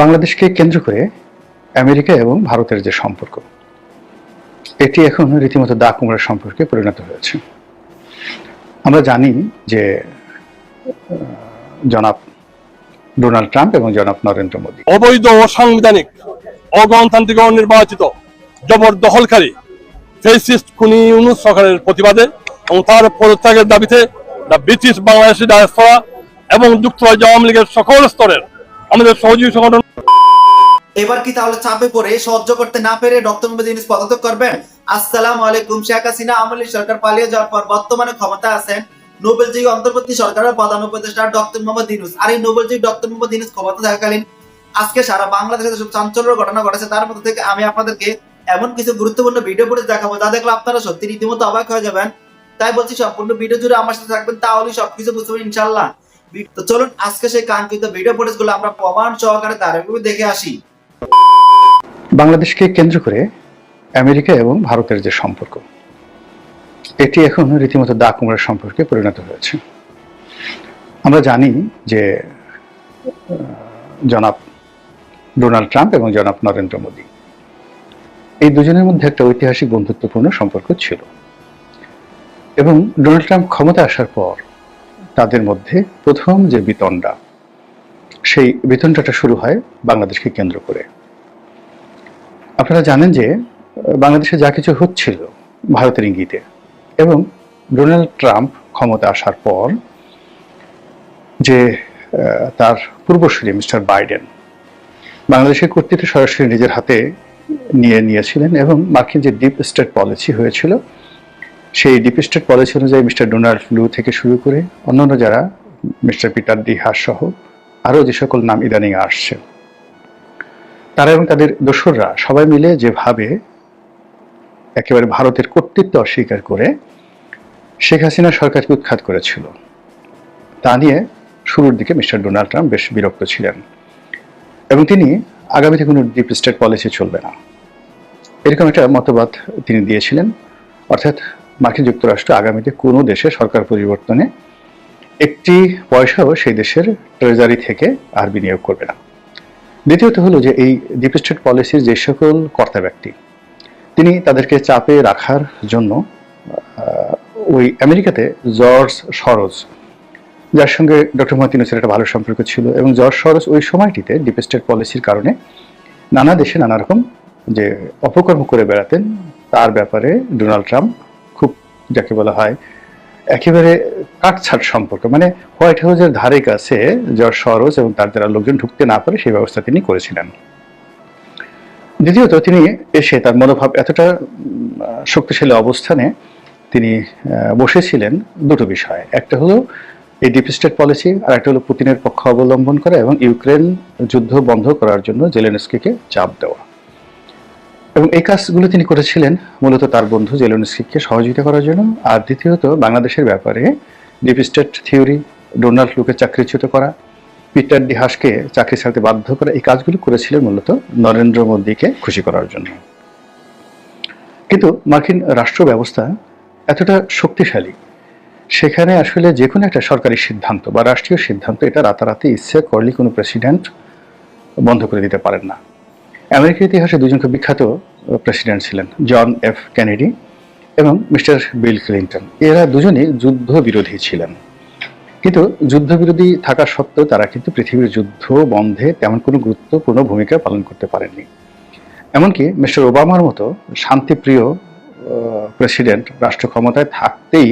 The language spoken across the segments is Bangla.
বাংলাদেশকে কেন্দ্র করে আমেরিকা এবং ভারতের যে সম্পর্ক, এটি এখন রীতিমতো দা কুমড়ার সম্পর্কে পরিণত হয়েছে। আমরা জানি যে জনাব ডোনাল্ড ট্রাম্প এবং জনাব নরেন্দ্র মোদী। অবৈধ অসাংবিধানিক অগণতান্ত্রিক নির্বাচিত, জবরদখলকারী, ফেসিস্ট খুনি ইউনুস সরকারের প্রতিবাদে এবং তার পদত্যাগের দাবিতে দ্য ব্রিটিশ বাংলাদেশি ডায়াসপরা এবং যুক্তরাজ্য আওয়ামী লীগের সকল স্তরের আমাদের সহযোগী সংগঠন এবার কি তাহলে চাপে পড়ে, সহ্য করতে না পেরে ডক্টর মোহাম্মদ ইউনূস পদত্যাগ করবেন? আসসালামু আলাইকুম, শেখ হাসিনা আমলি সরকার পালিয়ে যাওয়ার পর বর্তমানে ক্ষমতা আছেন নোবেলজয়ী অন্তর্বর্তী সরকারের প্রধান উপদেষ্টা ডক্টর মোহাম্মদ ইউনূস। আর এই নোবেলজয়ী ডক্টর মোহাম্মদ ইউনূস ক্ষমতা থাকাকালীন আজকে সারা বাংলাদেশে যেসব চাঞ্চল্যের ঘটনা ঘটেছে, তার মধ্যে থেকে আমি আপনাদেরকে এমন কিছু গুরুত্বপূর্ণ ভিডিও ফুটেজ দেখাবো যা দেখলে আপনারা সত্যি রীতিমতো অবাক হয়ে যাবেন। তাই বলছি, সম্পূর্ণ ভিডিও জুড়ে আমার সাথে থাকবেন তাহলে সবকিছু বুঝতে পারবেন ইনশাল্লাহ তো চলুন আজকে সেই কাঙ্ক্ষিত ভিডিও ফুটেজগুলো আমরা প্রমাণ সহকারে তার দেখে আসি। বাংলাদেশকে কেন্দ্র করে আমেরিকা এবং ভারতের যে সম্পর্ক, এটি এখন রীতিমতো দা কুমড়ার সম্পর্কে পরিণত হয়েছে। আমরা জানি যে জনাব ডোনাল্ড ট্রাম্প এবং জনাব নরেন্দ্র মোদী, এই দুজনের মধ্যে একটা ঐতিহাসিক বন্ধুত্বপূর্ণ সম্পর্ক ছিল। এবং ডোনাল্ড ট্রাম্প ক্ষমতা আসার পর তাদের মধ্যে প্রথম যে বিতণ্ডা, সেই বিতণ্ডাটা শুরু হয় বাংলাদেশকে কেন্দ্র করে। আপনারা জানেন যে বাংলাদেশে যা কিছু হচ্ছিল ভারতের ইঙ্গিতে এবং ডোনাল্ড ট্রাম্প ক্ষমতা আসার পর যে তার পূর্বসূরি মিস্টার বাইডেন, বাংলাদেশের কর্তৃত্ব সরাসরি নিজের হাতে নিয়ে নিয়েছিলেন এবং মার্কিন যে ডিপ স্টেট পলিসি হয়েছিল সেই ডিপ স্টেট পলিসি অনুযায়ী মিস্টার ডোনাল্ড লু থেকে শুরু করে অন্যান্য যারা মিস্টার পিটার ডি হাস সহ আরও যে সকল নাম ইদানিং আসছে, তারা এবং তাদের দোসররা সবাই মিলে যেভাবে একেবারে ভারতের কর্তৃত্ব অস্বীকার করে শেখ হাসিনা সরকারকে উৎখাত করেছিল। তা নিয়ে শুরুর দিকে মিস্টার ডোনাল্ড ট্রাম্প বেশ বিরক্ত ছিলেন এবং তিনি আগামীতে কোনো ডিপ স্টেট পলিসি চলবে না। এরকম একটা মতবাদ তিনি দিয়েছিলেন। অর্থাৎ মার্কিন যুক্তরাষ্ট্র আগামীতে কোনো দেশে সরকার পরিবর্তনে একটি পয়সাও সেই দেশের ট্রেজারি থেকে আর বিনিয়োগ করবে না। দ্বিতীয়ত হলো যে এই ডিপ স্টেট পলিসির যে সকল কর্তা ব্যক্তি, তিনি তাদেরকে চাপে রাখার জন্য ওই আমেরিকাতে জর্জ সরোজ, যার সঙ্গে ডক্টর মোহাম্মদ ইউনূসের একটা ভালো সম্পর্ক ছিল এবং জর্জ সরোজ ওই সময়টিতে ডিপ স্টেট পলিসির কারণে নানা দেশে নানা রকম যে অপকর্ম করে বেড়াতেন, তার ব্যাপারে ডোনাল্ড ট্রাম্প যাকে বলা হয়, একেবারে কাটছাট সম্পর্ক। মানে হোয়াইট হাউসের ধারে কাছে জর্জ সরোজ এবং তার দ্বারা লোকজন ঢুকতে না পারে সেই ব্যবস্থা তিনি করেছিলেন। দ্বিতীয়ত তিনি এসে তার মনোভাব এতটা শক্তিশালী অবস্থানে তিনি বসেছিলেন দুটো বিষয়। একটা হলো এই ডিপ স্টেট পলিসি আর একটা হলো পুতিনের পক্ষ অবলম্বন করা এবং ইউক্রেন যুদ্ধ বন্ধ করার জন্য জেলেনস্কিকে চাপ দেওয়া। এবং এই কাজগুলো তিনি করেছিলেন মূলত তার বন্ধু জেলেনস্কিকে সহযোগিতা করার জন্য। আর দ্বিতীয়ত, বাংলাদেশের ব্যাপারে ডিপ স্টেট থিওরি, ডোনাল্ড লুকে চাকরিচ্যুত করা, পিটার ডিহাসকে চাকরি ছাড়তে বাধ্য করা, এই কাজগুলো করেছিলেন মূলত নরেন্দ্র মোদীকে খুশি করার জন্য। কিন্তু মার্কিন রাষ্ট্র ব্যবস্থা এতটা শক্তিশালী, সেখানে আসলে যে কোনো একটা সরকারি সিদ্ধান্ত বা রাষ্ট্রীয় সিদ্ধান্ত, এটা রাতারাতি ইচ্ছে করলে কোনো প্রেসিডেন্ট বন্ধ করে দিতে পারেন না। আমেরিকার ইতিহাসে দুজন খুব বিখ্যাত প্রেসিডেন্ট ছিলেন, জন এফ কেনেডি এবং মিস্টার বিল ক্লিন্টন। এরা দুজনেই যুদ্ধ বিরোধী ছিলেন। কিন্তু যুদ্ধবিরোধী থাকা সত্ত্বেও তারা কিন্তু পৃথিবীর যুদ্ধ বন্ধে তেমন কোনো গুরুত্বপূর্ণ ভূমিকা পালন করতে পারেননি। এমনকি মিস্টার ওবামার মতো শান্তিপ্রিয় প্রেসিডেন্ট রাষ্ট্র ক্ষমতায় থাকতেই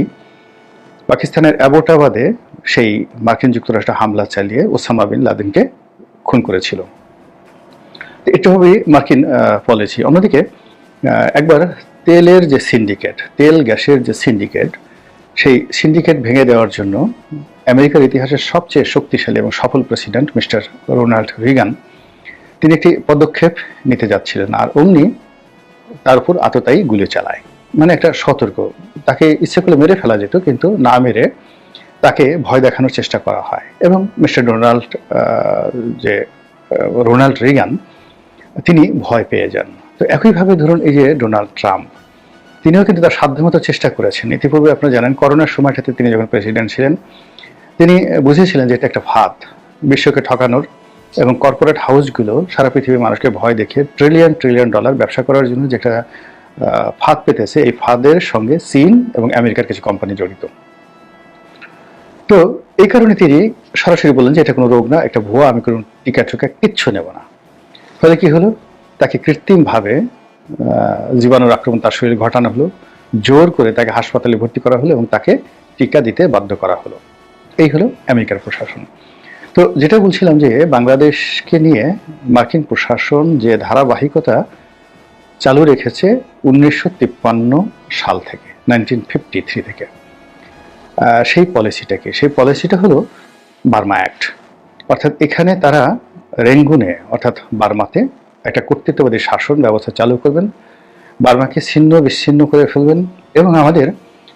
পাকিস্তানের অ্যাবোটাবাদে সেই মার্কিন যুক্তরাষ্ট্র হামলা চালিয়ে ওসামা বিন লাদেনকে খুন করেছিল। এটা হবে মার্কিন পলিসি অন্যদিকে একবার তেলের যে সিন্ডিকেট তেল গ্যাসের যে সিন্ডিকেট সেই সিন্ডিকেট ভেঙে দেওয়ার জন্য আমেরিকার ইতিহাসের সবচেয়ে শক্তিশালী এবং সফল প্রেসিডেন্ট মিস্টার রোনাল্ড রিগান, তিনি একটি পদক্ষেপ নিতে যাচ্ছিলেন। আর অমনি তার উপর আততায়ী গুলি চালায়। মানে একটা সতর্ক। তাকে ইচ্ছে করলে মেরে ফেলা যেত, কিন্তু না মেরে তাকে ভয় দেখানোর চেষ্টা করা হয়। এবং মিস্টার ডোনাল্ড যে রোনাল্ড রিগান তিনি ভয় পেয়ে যান। তো একইভাবে ধরুন এই যে ডোনাল্ড ট্রাম্প, তিনিও কিন্তু তার সাধ্যমতো চেষ্টা করেছেন। ইতিপূর্বে আপনারা জানেন করোনার সময়টাতে তিনি যখন প্রেসিডেন্ট ছিলেন, তিনি বুঝেছিলেন যে এটা একটা ফাঁদ, বিশ্বকে ঠকানোর এবং কর্পোরেট হাউসগুলো সারা পৃথিবীর মানুষকে ভয় দেখে ট্রিলিয়ন ট্রিলিয়ন ডলার ব্যবসা করার জন্য যেটা ফাঁদ পেতেছে, এই ফাঁদের সঙ্গে চীন এবং আমেরিকার কিছু কোম্পানি জড়িত। তো এই কারণে তিনি সরাসরি বললেন যে এটা কোনো রোগ না, একটা ভুয়া, আমি কোনো টিকা টোকা কিচ্ছু নেব না। ফলে কি হলো? তাকে কৃত্রিমভাবে জীবাণুর আক্রমণ তার শরীরে ঘটানো হলো, জোর করে তাকে হাসপাতালে ভর্তি করা হলো এবং তাকে টিকা দিতে বাধ্য করা হলো। এই হলো আমেরিকার প্রশাসন। তো যেটা বলছিলাম যে বাংলাদেশকে নিয়ে মার্কিন প্রশাসন যে ধারাবাহিকতা চালু রেখেছে উনিশশো তিপ্পান্ন সাল থেকে, নাইনটিন থেকে। সেই পলিসিটাকে, সেই পলিসিটা হলো বার্মা অ্যাক্ট। অর্থাৎ এখানে তারা রেঙ্গুনে, অর্থাৎ বার্মাতে, একটা কর্তৃত্ববাদী শাসন ব্যবস্থা চালু করবেন। বার্মাকে ছিন্ন, বিচ্ছিন্ন করে ফেলবেন এবং আমাদের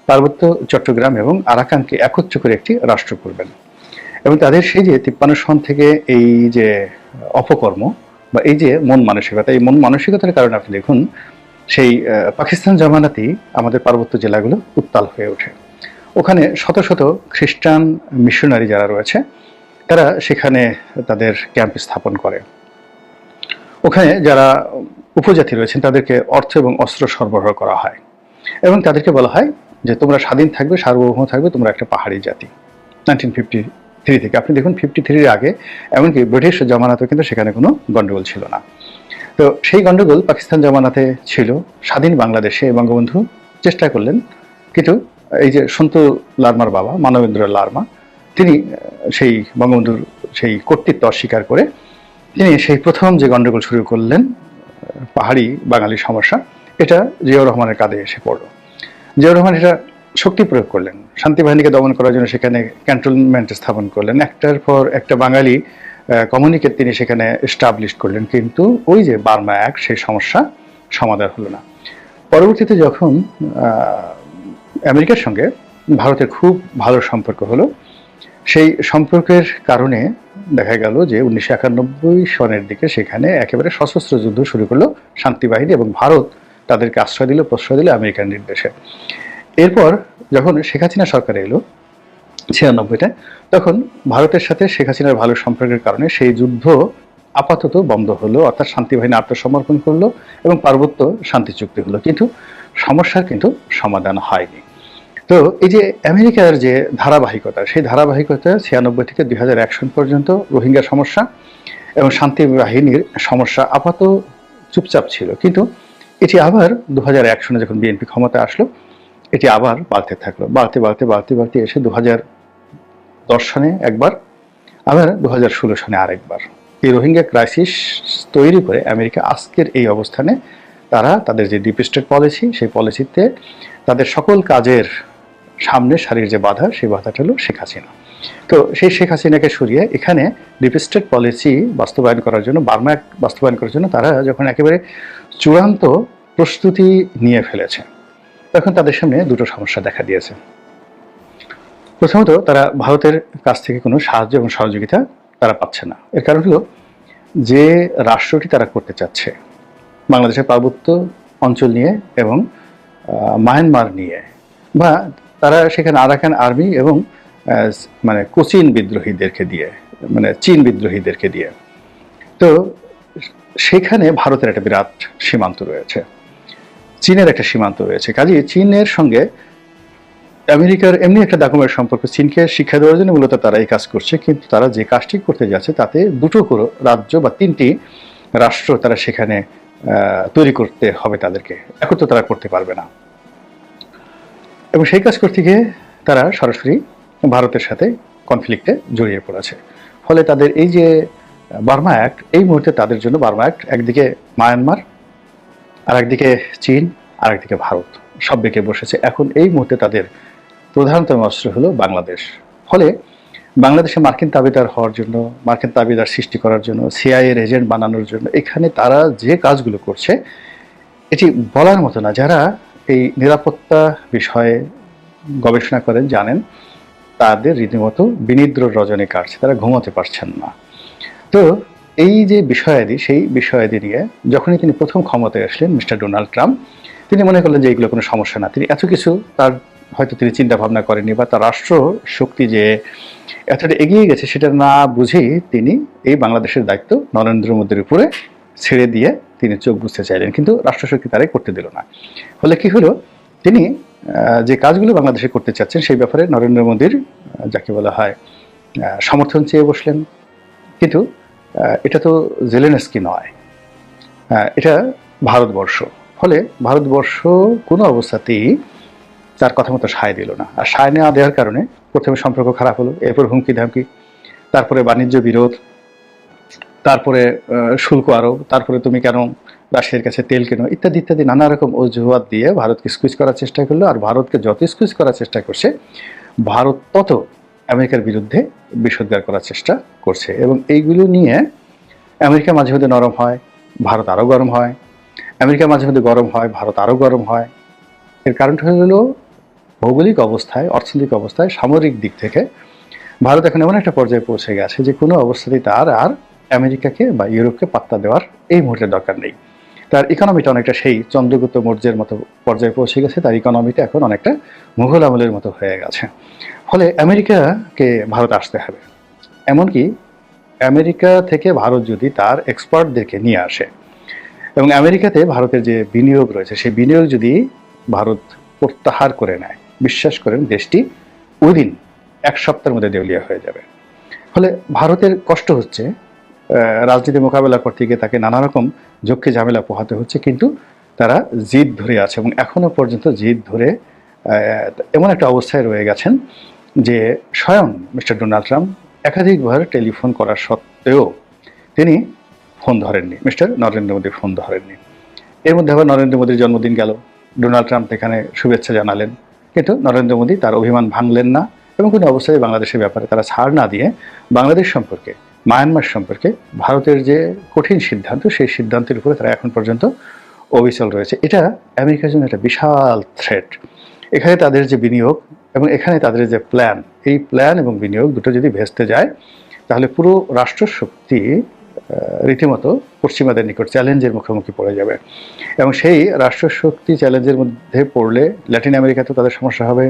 পার্বত্য চট্টগ্রাম এবং আরাকানকে একত্র করে একটি রাষ্ট্র করবেন। এবং তাদের সেই যে তিপ্পান্ন সন থেকে এই যে অপকর্ম বা এই যে মন মানসিকতা, এই মন মানসিকতার কারণে আপনি দেখুন, সেই পাকিস্তান জামানাতেই আমাদের পার্বত্য জেলাগুলো উত্তাল হয়ে ওঠে। ওখানে শত শত খ্রিস্টান মিশনারি যারা রয়েছে তারা সেখানে তাদের ক্যাম্প স্থাপন করে। ওখানে যারা উপজাতি রয়েছেন, তাদেরকে অর্থ এবং অস্ত্র সরবরাহ করা হয় এবং তাদেরকে বলা হয় যে, তোমরা স্বাধীন থাকবে, সার্বভৌম থাকবে, তোমরা একটা পাহাড়ি জাতি। নাইনটিন ফিফটি থ্রি থেকে। আপনি দেখুন ফিফটি থ্রির আগে, এমনকি ব্রিটিশ জামানাতেও কিন্তু সেখানে কোনো গণ্ডগোল ছিল না। তো সেই গণ্ডগোল পাকিস্তান জামানাতে ছিল। স্বাধীন বাংলাদেশে বঙ্গবন্ধু চেষ্টা করলেন। কিন্তু এই যে সন্তু লার্মার বাবা, মানবেন্দ্র লার্মা তিনি সেই বঙ্গবন্ধুর সেই কর্তৃত্ব অস্বীকার করে তিনি সেই প্রথম যে গণ্ডগোল শুরু করলেন পাহাড়ি বাঙালি সমস্যা, এটা জিয়াউর রহমানের কাঁধে এসে পড়ল। জিয়াউর রহমান এটা শক্তি প্রয়োগ করলেন, শান্তি বাহিনীকে দমন করার জন্য সেখানে ক্যান্টনমেন্ট স্থাপন করলেন, একটার পর একটা বাঙালি কমিউনিকেট তিনি সেখানে এস্টাবলিশ করলেন, কিন্তু ওই যে বার্মা অ্যাক্ট সেই সমস্যা সমাধান হলো না। পরবর্তীতে যখন আমেরিকার সঙ্গে ভারতের খুব ভালো সম্পর্ক হলো সেই সম্পর্কের কারণে দেখা গেল যে উনিশশো একানব্বই সনের দিকে সেখানে একেবারে সশস্ত্র যুদ্ধ শুরু করল শান্তি বাহিনী এবং ভারত তাদেরকে আশ্রয় দিল, প্রশ্রয় দিল আমেরিকার নির্দেশে। এরপর যখন শেখ হাসিনা সরকার এলো ছিয়ানব্বইতে তখন ভারতের সাথে শেখ হাসিনার ভালো সম্পর্কের কারণে সেই যুদ্ধ আপাতত বন্ধ হলো, অর্থাৎ শান্তি বাহিনী আত্মসমর্পণ করল এবং পার্বত্য শান্তি চুক্তি হলো। কিন্তু সমস্যার কিন্তু সমাধান হয়নি। তো এই যে আমেরিকার যে ধারাবাহিকতা, সেই ধারাবাহিকতা ছিয়ানব্বই থেকে দুই হাজার এক সন পর্যন্ত রোহিঙ্গা সমস্যা এবং শান্তি বাহিনীর সমস্যা আপাত চুপচাপ ছিল। কিন্তু এটি আবার দু হাজার এক সনে যখন বিএনপি ক্ষমতা আসলো, এটি আবার বাড়তে থাকল। বাড়তে বাড়তে বাড়তে বাড়তে এসে দু হাজার দশ সনে একবার, আবার দু হাজার ষোলো সনে আরেকবার। এই রোহিঙ্গা ক্রাইসিস তৈরি করে আমেরিকা আজকের এই অবস্থানে তারা তাদের যে ডিপ স্টেট পলিসি সেই পলিসিতে তাদের সকল কাজের সামনে সারির যে বাধা, সেই বাধাটা হলো শেখ হাসিনা। তো সেই শেখ হাসিনাকে সরিয়ে এখানে ডিপ পলিসি বাস্তবায়ন করার জন্য, বার্মা বাস্তবায়ন করার জন্য তারা যখন একেবারে চূড়ান্ত প্রস্তুতি নিয়ে ফেলেছে, তখন তাদের সামনে দুটো সমস্যা দেখা দিয়েছে। প্রথমত, তারা ভারতের কাছ থেকে কোনো সাহায্য এবং সহযোগিতা তারা পাচ্ছে না। এর কারণ হলো, যে রাষ্ট্রটি তারা করতে চাচ্ছে, বাংলাদেশের পার্বত্য অঞ্চল নিয়ে এবং মায়ানমার নিয়ে, বা তারা সেখানে আরাকান আর্মি এবং মানে কোচিন বিদ্রোহীদেরকে দিয়ে মানে চীন বিদ্রোহীদেরকে দিয়ে। তো সেখানে ভারতের একটা বিরাট সীমান্ত রয়েছে। চীনের একটা সীমান্ত রয়েছে। কাজে চীনের সঙ্গে আমেরিকার এমনি একটা দাকুমের সম্পর্ক, চীনকে শিক্ষা দেওয়ার জন্য মূলত তারা এই কাজ করছে, কিন্তু তারা যে কাজটি করতে যাচ্ছে তাতে দুটো রাজ্য বা তিনটি রাষ্ট্র তারা সেখানে তৈরি করতে হবে তাদেরকে। একত্র তারা করতে পারবে না। এবং সেই কাজ করতে গিয়ে তারা সরাসরি ভারতের সাথে কনফ্লিক্টে জড়িয়ে পড়েছে। ফলে তাদের এই যে বার্মা অ্যাক্ট এই মুহূর্তে তাদের জন্য বার্মা অ্যাক্ট একদিকে মায়ানমার আর একদিকে চীন আর একদিকে ভারত। সব বেঁকে বসেছে। এখন এই মুহূর্তে তাদের প্রধানতম অস্ত্র হলো বাংলাদেশ। ফলে বাংলাদেশে মার্কিন তাবেদার হওয়ার জন্য, মার্কিন তাবেদার সৃষ্টি করার জন্য সিআইএর এজেন্ট বানানোর জন্য, এখানে তারা যে কাজগুলো করছে, এটি বলার মতো না। যারা এই নিরাপত্তা বিষয়ে গবেষণা করেন জানেন, তাদের রীতিমতো বিনিদ্র রজনী কাটছে তারা ঘুমাতে পারছেন না। তো এই যে বিষয়াদি, সেই বিষয়াদি নিয়ে যখনই তিনি প্রথম ক্ষমতায় আসলেন মিস্টার ডোনাল্ড ট্রাম্প, তিনি মনে করলেন যে এগুলো কোনো সমস্যা না। তিনি এত কিছু তার হয়তো তিনি চিন্তা ভাবনা করেননি বা তার রাষ্ট্র শক্তি যে এতটা এগিয়ে গেছে সেটা না বুঝেই তিনি এই বাংলাদেশের দায়িত্ব নরেন্দ্র মোদীর উপরে ছেড়ে দিয়ে তিনি চোখ বুঝতে চাইলেন কিন্তু রাষ্ট্রশক্তি তারাই করতে দিল না। ফলে কি হলো? তিনি যে কাজগুলো বাংলাদেশে করতে চাচ্ছেন সেই ব্যাপারে নরেন্দ্র মোদীর যাকে বলা হয় সমর্থন চেয়ে বসলেন। কিন্তু এটা তো জেলেনস্কি নয়। আহ, এটা ভারতবর্ষ। ফলে ভারতবর্ষ কোনো অবস্থাতেই তার কথা মতো সায় দিল না। আর সায় না দেওয়ার কারণে প্রথমে সম্পর্ক খারাপ হলো এরপর হুমকি ধামকি তারপরে বাণিজ্য বিরোধ তারপরে শুল্ক আরোপ, তারপরে তুমি কেন রাশিয়ার কাছে তেল কেনো, ইত্যাদি ইত্যাদি, নানা রকম অজুহাত দিয়ে ভারতকে স্কুইজ করার চেষ্টা করল, আর ভারতকে যত স্কুইজ করার চেষ্টা করছে, ভারত তত আমেরিকার বিরুদ্ধে বিষোদ্গার করার চেষ্টা করছে। এবং এইগুলো নিয়ে আমেরিকা মাঝে মধ্যে নরম হয়, ভারত আরও গরম হয়। আমেরিকা মাঝে মধ্যে গরম হয়, ভারত আরও গরম হয়। এর কারণটা হলো ভৌগোলিক অবস্থায়, অর্থনৈতিক অবস্থায়, সামরিক দিক থেকে ভারত এখন এমন একটা পর্যায়ে পৌঁছে গেছে যে কোনো অবস্থাতেই তার আর আমেরিকাকে বা ইউরোপকে পাত্তা দেওয়ার এই মুহূর্তে দরকার নেই। তার ইকোনমিটা অনেকটা সেই চন্দ্রগুপ্ত মৌর্যের মতো পর্যায়ে পৌঁছে গেছে, তার ইকোনমিটা এখন অনেকটা মুঘল আমলের মতো হয়ে গেছে। ফলে আমেরিকাকে ভারত আসতে হবে। এমনকি আমেরিকা থেকে ভারত যদি তার এক্সপার্টদেরকে নিয়ে আসে এবং আমেরিকাতে ভারতের যে বিনিয়োগ রয়েছে, সেই বিনিয়োগ যদি ভারত প্রত্যাহার করে নেয়, বিশ্বাস করেন দেশটি উইদিন এক সপ্তাহের মধ্যে দেউলিয়া হয়ে যাবে। ফলে ভারতের কষ্ট হচ্ছে রাজনীতি মোকাবেলা করতে গিয়ে তাকে নানা রকম ঝক্কি ঝামেলা পোহাতে হচ্ছে, কিন্তু তারা জিদ ধরে আছে এবং এখনও পর্যন্ত জিদ ধরে এমন একটা অবস্থায় রয়ে গেছেন যে স্বয়ং মিস্টার ডোনাল্ড ট্রাম্প একাধিকবার টেলিফোন করা সত্ত্বেও তিনি ফোন ধরেননি, মিস্টার নরেন্দ্র মোদী ফোন ধরেননি। এর মধ্যে আবার নরেন্দ্র মোদীর জন্মদিন গেল, ডোনাল্ড ট্রাম্প এখানে শুভেচ্ছা জানালেন, কিন্তু নরেন্দ্র মোদী তার অভিমান ভাঙলেন না এবং কোনো অবস্থায় বাংলাদেশের ব্যাপারে তারা ছাড় না দিয়ে বাংলাদেশ সম্পর্কে মায়ানমার সম্পর্কে ভারতের যে কঠিন সিদ্ধান্ত, সেই সিদ্ধান্তের উপরে তারা এখন পর্যন্ত অবিচল রয়েছে। এটা আমেরিকার জন্য একটা বিশাল থ্রেট এখানে তাদের যে বিনিয়োগ এবং এখানে তাদের যে প্ল্যান এই প্ল্যান এবং বিনিয়োগ দুটো যদি ভেস্তে যায়, তাহলে পুরো রাষ্ট্রশক্তি রীতিমতো পশ্চিমাদের নিকট চ্যালেঞ্জের মুখোমুখি পড়ে যাবে। এবং সেই রাষ্ট্রশক্তি চ্যালেঞ্জের মধ্যে পড়লে ল্যাটিন আমেরিকাতেও তাদের সমস্যা হবে।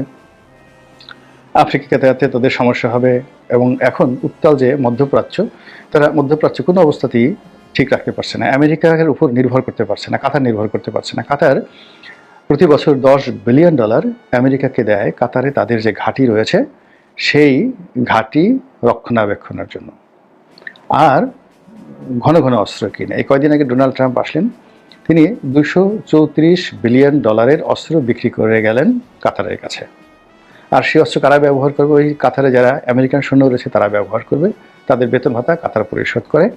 আফ্রিকাতে তাদের সমস্যা হবে এবং এখন উত্তাল যে মধ্যপ্রাচ্য, তারা মধ্যপ্রাচ্য কোনো অবস্থাতেই ঠিক রাখতে পারছে না। আমেরিকার উপর নির্ভর করতে পারছে না, কাতার নির্ভর করতে পারছে না। কাতার প্রতি বছর দশ বিলিয়ন ডলার আমেরিকাকে দেয়। কাতারে তাদের যে ঘাঁটি রয়েছে, সেই ঘাঁটি রক্ষণাবেক্ষণের জন্য। আর ঘন ঘন অস্ত্র কিনে। এই কয়দিন আগে ডোনাল্ড ট্রাম্প আসলেন। তিনি দুশো চৌত্রিশ বিলিয়ন ডলারের অস্ত্র বিক্রি করে গেলেন কাতারের কাছে। আর সেই অস্ত্র কারা ব্যবহার করবে? ওই কাতারে যারা আমেরিকান সৈন্য রয়েছে, তারা ব্যবহার করবে। তাদের বেতন ভাতা কাতার পরিশোধ করে।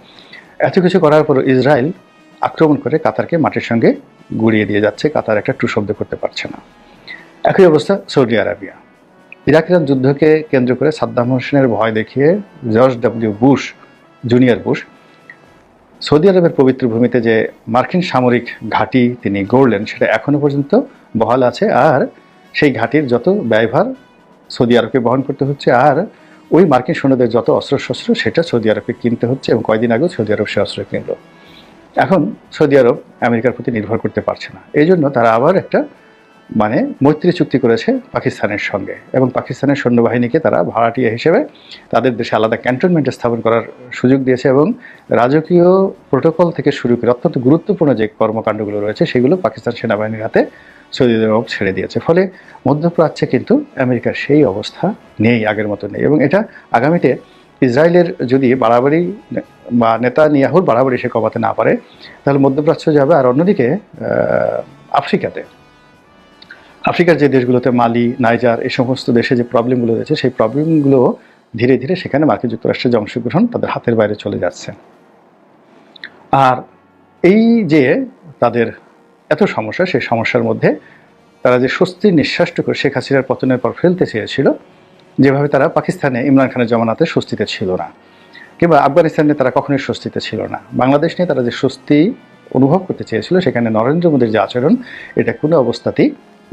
এত কিছু করার পর ইসরায়েল আক্রমণ করে কাতারকে মাটির সঙ্গে গুড়িয়ে দিয়ে যাচ্ছে। কাতার একটা টু শব্দ করতে পারছে না। একই অবস্থা সৌদি আরবিয়া। ইরাক ইরান যুদ্ধকে কেন্দ্র করে সাদ্দাম হোসেনের ভয় দেখিয়ে George W Bush, junior Bush, Saudi আরবের পবিত্র ভূমিতে যে মার্কিন সামরিক ঘাঁটি তিনি গড়লেন, সেটা এখনও পর্যন্ত বহাল আছে। আর সেই ঘাঁটির যত ব্যয়ভার সৌদি আরবকে বহন করতে হচ্ছে, আর ওই মার্কিন সৈন্যদের যত অস্ত্রশস্ত্র, সেটা সৌদি আরবকে কিনতে হচ্ছে এবং কয়দিন আগেও সৌদি আরব সে অস্ত্র কিনলো। এখন সৌদি আরব আমেরিকার প্রতি নির্ভর করতে পারছে না। এই জন্য তারা আবার একটা মানে মৈত্রী চুক্তি করেছে পাকিস্তানের সঙ্গে এবং পাকিস্তানের সৈন্যবাহিনীকে তারা ভাড়াটিয়া হিসেবে তাদের দেশে আলাদা ক্যান্টনমেন্ট স্থাপন করার সুযোগ দিয়েছে এবং রাজকীয় প্রোটোকল থেকে শুরু করে অত্যন্ত গুরুত্বপূর্ণ যে কর্মকাণ্ডগুলো রয়েছে, সেগুলো পাকিস্তান সেনাবাহিনীর হাতে সৌদি আরব ছেড়ে দিয়েছে। ফলে মধ্যপ্রাচ্যে কিন্তু আমেরিকার সেই অবস্থা নেই, আগের মতো নেই। এবং এটা আগামীতে ইসরায়েলের যদি বাড়াবাড়ি বা নেতা নিয়াহুর বাড়াবাড়ি সে কমাতে না পারে, তাহলে মধ্যপ্রাচ্য যাবে আর অন্যদিকে আফ্রিকাতে। আফ্রিকার যে দেশগুলোতে মালি, নাইজার এই সমস্ত দেশে যে প্রবলেমগুলো রয়েছে, সেই প্রবলেমগুলো ধীরে ধীরে সেখানে মার্কিন যুক্তরাষ্ট্রের যে অংশগ্রহণ তাদের হাতের বাইরে চলে যাচ্ছে। আর এই যে তাদের এত সমস্যা, সেই সমস্যার মধ্যে তারা যে স্বস্তির নিঃশ্বাসটুকু শেখ হাসিনার পতনের পর ফেলতে চেয়েছিল, যেভাবে তারা পাকিস্তানে ইমরান খানের জমানাতে স্বস্তিতে ছিল না। কিংবা আফগানিস্তানে তারা কখনোই স্বস্তিতে ছিল না। বাংলাদেশ নিয়ে তারা যে স্বস্তি অনুভব করতে চেয়েছিল, সেখানে নরেন্দ্র মোদীর যে আচরণ, এটা কোনো অবস্থাতেই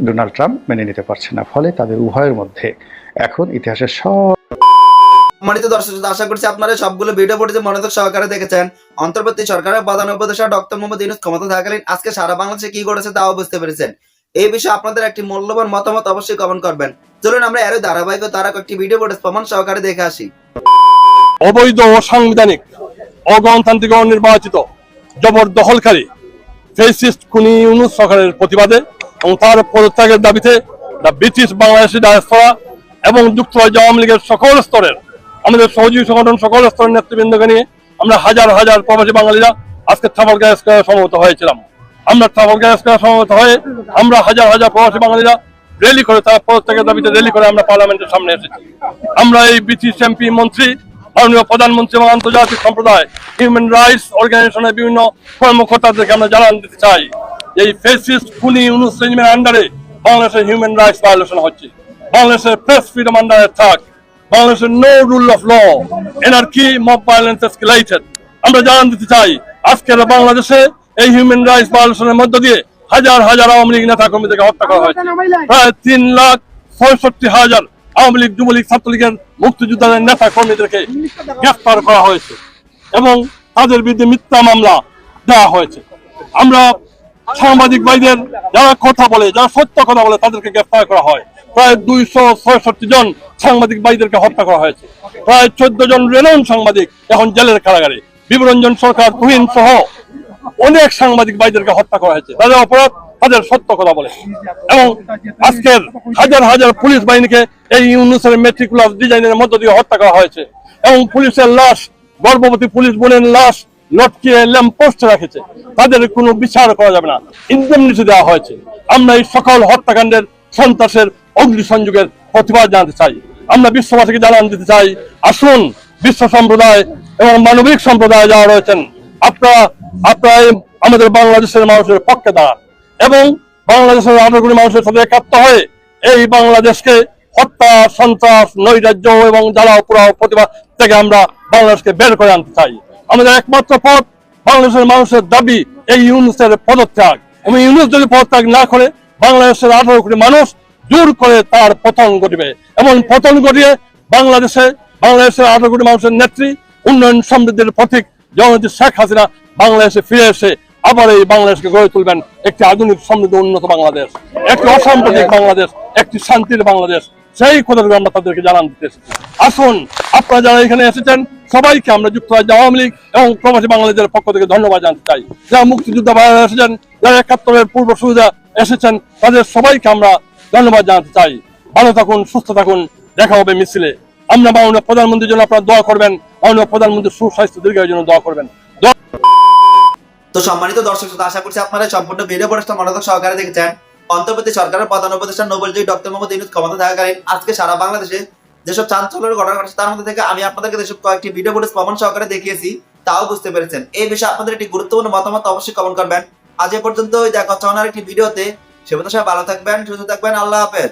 ডোনাল্ড ট্রাম্প মেনে নিতে পারছে না। ফলে তাদের উভয়ের মধ্যে এখন ইতিহাসের সব সম্মানিত দর্শক আশা করছি আপনারা সবগুলো ভিডিও পড়েছে মনোযোগ সহকারে দেখেছেন। অন্তর্বর্তী সরকারের প্রধান উপদেষ্টা ডক্টর মোহাম্মদ ইউনুস ক্ষমতা থাকালীন আজকে সারা বাংলাদেশে কি করেছে তাও বুঝতে পেরেছেন। এই বিষয়ে আপনাদের একটি মূল্যবান মতামত অবশ্যই কমেন্ট করবেন। চলুন আমরা এর ধারাবাহিক তারা কয়েকটি ভিডিও ফুটেজ প্রমাণ সহকারে দেখে আসি। অবৈধ অসাংবিধানিক অগণতান্ত্রিক অনির্বাচিত, জবরদখলকারী, ফেসিস্ট খুনি ইউনুস সরকারের প্রতিবাদে এবং তার পদত্যাগের দাবিতে ব্রিটিশ বাংলাদেশি ডায়াসপরা এবং যুক্তরাজ্য আওয়ামী লীগের সকল স্তরের আমাদের সহযোগী সংগঠন সকল স্তরের নেতৃবৃন্দকে নিয়ে আমরা হাজার হাজার প্রবাসী বাঙালিরা আজকে ট্রাভেল স্কোয়ারে সমবেত হয়েছিলাম। আমরা ট্রাভেল স্কোয়ারে সমবেত হয়ে আমরা হাজার হাজার প্রবাসী বাঙালিরা র্যালি করে, তার পদত্যাগের দাবিতে র্যালি করে আমরা পার্লামেন্টের সামনে এসেছি। আমরা এই ব্রিটিশ এমপি মন্ত্রী, মাননীয় প্রধানমন্ত্রী এবং আন্তর্জাতিক সম্প্রদায় হিউম্যান রাইটস অর্গানাইজেশনের বিভিন্ন কর্মকর্তাদেরকে আমরা জানান দিতে চাই এই ফেসিস্ট খুনি ইউনুস রেজিমের আন্ডারে বাংলাদেশের হিউম্যান রাইটস ভায়োলেশন হচ্ছে। বাংলাদেশের প্রেস ফ্রিডম আন্ডার অ্যাটাক বাংলাদেশের no rule of law anarchy mob violence escalated আমরা জানান দিতে চাই আজকের বাংলাদেশে এই হিউম্যান রাইটস ভায়োলেশনের মধ্য দিয়ে হাজার হাজার আওয়ামী লীগ নেতা কর্মীদেরকে হত্যা করা হয়েছে। প্রায় তিন লাখ ছয়ষট্টি হাজার আওয়ামী লীগ, যুবলীগ, ছাত্রলীগের মুক্তিযোদ্ধাদের নেতা কর্মীদেরকে গ্রেফতার করা হয়েছে এবং তাদের বিরুদ্ধে মিথ্যা মামলা দেওয়া হয়েছে। আমরা সাংবাদিক ভাইদের যারা কথা বলে, যারা সত্য কথা বলে, তাদেরকে গ্রেফতার করা হয়। প্রায় দুইশো ছয়ষট্টি জন সাংবাদিক ভাইদেরকে হত্যা করা হয়েছে। প্রায় চোদ্দ জন রেনন সাংবাদিক এখন জেলের কারাগারে। বিবরঞ্জন সরকার, তুহিন সহ অনেক সাংবাদিক ভাইদেরকে হত্যা করা হয়েছে। তাদের অপরাধ তাদের সত্য কথা বলে। এবং আজকের হাজার হাজার পুলিশ বাহিনীকে এই ইউনুসের মেট্রিকুলার ডিজাইনের মধ্য দিয়ে হত্যা করা হয়েছে। এবং পুলিশের লাশ, গর্ভবতী পুলিশ বোনের লাশ লটকিয়ে ল্যাম্প পোস্টে রেখেছে। তাদের কোনো বিচার করা যাবে না। ইন্ডেমনিটি দেওয়া হয়েছে। আমরা এই সকল হত্যাকাণ্ডের সন্ত্রাসের অগ্নিসংযোগের প্রতিবাদ জানাতে চাই। আমরা বিশ্ববাসীকে জানান দিতে চাই, আসুন বিশ্ব সম্প্রদায় এবং মানবিক সম্প্রদায় যারা রয়েছেন, আপনারা আপনারা আমাদের বাংলাদেশের মানুষের পক্ষে দাঁড়ান এবং বাংলাদেশের আঠারো মানুষের সাথে একাত্ম হয়ে এই বাংলাদেশকে হত্যা, সন্ত্রাস, নৈরাজ্য এবং জ্বালাও পোড়াও প্রতিবাদ থেকে আমরা বাংলাদেশকে বের করে আনতে চাই। আমাদের একমাত্র পথ বাংলাদেশের মানুষের দাবি এই ইউনুসের পদত্যাগ। এবং ইউনুস যদি পদত্যাগ না করে বাংলাদেশের আঠারো কোটি মানুষ জোর করে তার পতন ঘটিবে। এমন পতন ঘটিয়ে বাংলাদেশে, বাংলাদেশের আঠারো কোটি মানুষের নেত্রী, উন্নয়ন সমৃদ্ধির প্রতীক জননেত্রী শেখ হাসিনা বাংলাদেশে ফিরে এসে আবার এই বাংলাদেশকে গড়ে তুলবেন একটি আধুনিক সমৃদ্ধ উন্নত বাংলাদেশ, একটি অসাম্প্রদায়িক বাংলাদেশ, একটি শান্তির বাংলাদেশ। সেই কথাগুলো আমরা তাদেরকে জানান দিতে এসেছি। আসুন, আপনারা যারা এখানে এসেছেন, সবাইকে আমরা যুক্তরাজ্য আওয়ামী লীগ এবং প্রবাসী বাংলাদেশের পক্ষ থেকে ধন্যবাদ জানতে চাই। যারা মুক্তিযুদ্ধ ভাইরা এসেছেন, যারা একাত্তরের পূর্ব সুবিধা এসেছেন। তাদের সবাইকে আমরা ধন্যবাদ জানাতে চাই। ভালো থাকুন সুস্থ থাকুন। দেখা হবে মিছিলে। আমরা মাননীয় প্রধানমন্ত্রীর জন্য আপনারা দোয়া করবেন। মাননীয় প্রধানমন্ত্রীর সুস্বাস্থ্য দীর্ঘায়ের জন্য দোয়া করবেন। তো সম্মানিত দর্শক শ্রোতা, আশা করছি আপনারা সম্পূর্ণ ভিডিও পরিষ্কার মনোযোগ সহকারে দেখেছেন। অন্তর্বর্তী সরকারের প্রধান উপদেষ্টা নোবেলজয়ী ডক্টর মোহাম্মদ ইউনুস ক্ষমতা থাকাকালীন আজকে সারা বাংলাদেশে যেসব চাঞ্চল্যের ঘটনা ঘটছে তার মধ্যে থেকে আমি আপনাদেরকে যেসব কয়েকটি ভিডিও ফুটেজ প্রমাণ সহকারে দেখিয়েছি তাও বুঝতে পেরেছেন। এই বিষয়ে আপনাদের একটি গুরুত্বপূর্ণ মতামত অবশ্যই কমেন্ট করবেন। আজ এ পর্যন্ত দেখা হচ্ছে অন্য একটি ভিডিওতে। সে সাহেব ভালো থাকবেন, সুস্থ থাকবেন, আল্লাহ হাফেজ।